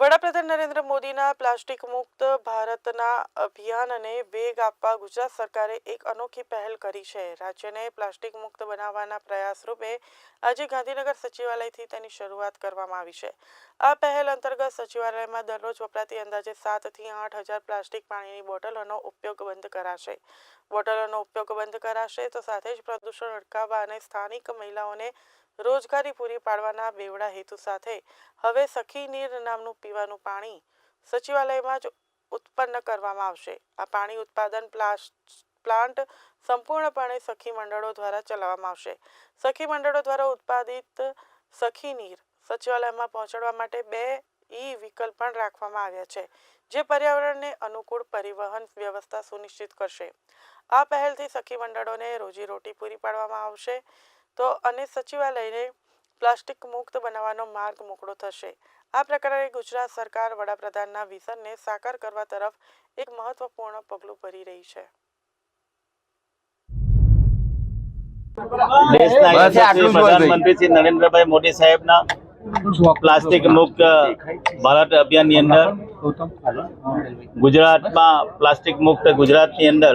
વડાપ્રધાન નરેન્દ્ર મોદીના પ્લાસ્ટિક મુક્ત ભારતના અભિયાનને વેગ આપવા ગુજરાત સરકારે એક અનોખી પહેલ કરી છે. રાજ્યને પ્લાસ્ટિક મુક્ત બનાવવાના પ્રયાસ રૂપે આજે ગાંધીનગર સચિવાલયથી તેની શરૂઆત કરવામાં આવી છે. આ પહેલ અંતર્ગત સચિવાલયમાં દરરોજ વપરાતી અંદાજે સાતથી આઠ હજાર પ્લાસ્ટિક પાણીની બોટલોનો ઉપયોગ બંધ કરાશે. બોટલોનો ઉપયોગ બંધ કરાશે તો સાથે જ પ્રદૂષણ અટકાવવા અને સ્થાનિક મહિલાઓને રોજગારી પૂરી પાડવાના બેવડા હેતુ સાથે હવે સખી નીર નામનું પીવાનું પાણી સચિવાલયમાં જ ઉત્પન્ન કરવામાં આવશે. આ પાણી ઉત્પાદન પ્લાન્ટ સંપૂર્ણપણે સખી મંડળો દ્વારા ચલાવવામાં આવશે. સખી મંડળો દ્વારા ઉત્પાદિત સખી નીર સચિવાલયમાં પહોંચાડવા માટે બે ઈ વિકલ્પ પણ રાખવામાં આવ્યા છે, જે પર્યાવરણને અનુકૂળ પરિવહન વ્યવસ્થા સુનિશ્ચિત કરશે. આ પહેલથી સખી મંડળોને રોજીરોટી પૂરી પાડવામાં આવશે. તો અને સચિવાલયને પ્લાસ્ટિક મુક્ત બનાવવાનો માર્ગ મોકળો થશે. આ પ્રકારે ગુજરાત સરકાર વડાપ્રધાનના વિઝનને સાકાર કરવા તરફ એક મહત્વપૂર્ણ પગલું ભરી રહી છે. પ્રધાનમંત્રી શ્રી નરેન્દ્રભાઈ મોદી સાહેબના પ્લાસ્ટિક મુક્ત ભારત અભિયાનની અંદર ગુજરાતમાં પ્લાસ્ટિક મુક્ત ગુજરાતની અંદર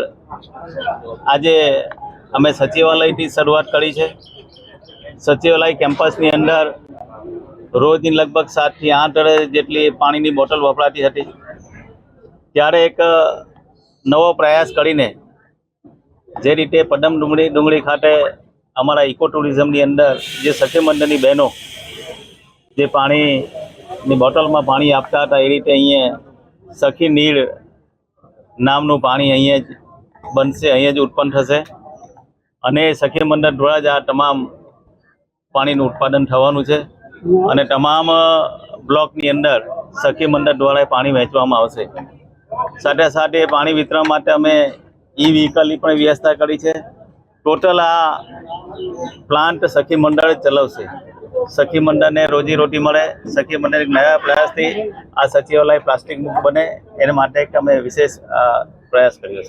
આજે અમે સચિવાલયથી શરૂઆત કરી છે. સચિવાલય કેમ્પસની અંદર રોજની લગભગ સાતથી આઠ જેટલી પાણીની બોટલ વપરાતી હતી. ત્યારે એક નવો પ્રયાસ કરીને જે રીતે પદમ ડુંગળી ડુંગળી ખાતે અમારા ઇકો ટુરિઝમની અંદર જે સખી મંડળની બહેનો જે પાણીની બોટલમાં પાણી આપતા હતા, એ રીતે અહીંયા સખી નીર નામનું પાણી અહીંયા જ બનશે, અહીંયા જ ઉત્પન્ન થશે. અને સખી મંડળ દ્વારા જ આ તમામ પાણીનું ઉત્પાદન થવાનું છે અને તમામ બ્લોકની અંદર સખી મંડળ દ્વારા પાણી વહેંચવામાં આવશે. સાથે સાથે પાણી વિતરણ માટે અમે ઈ વ્હીકલની પણ વ્યવસ્થા કરી છે. ટોટલ આ પ્લાન્ટ સખી મંડળ ચલાવશે. સખી મંડળને રોજીરોટી મળે. સખી મંડળ નવા પ્રયાસથી આ સચિવાલય પ્લાસ્ટિક મુક્ત બને. એના માટે અમે વિશેષ પ્રયાસ કર્યો છે.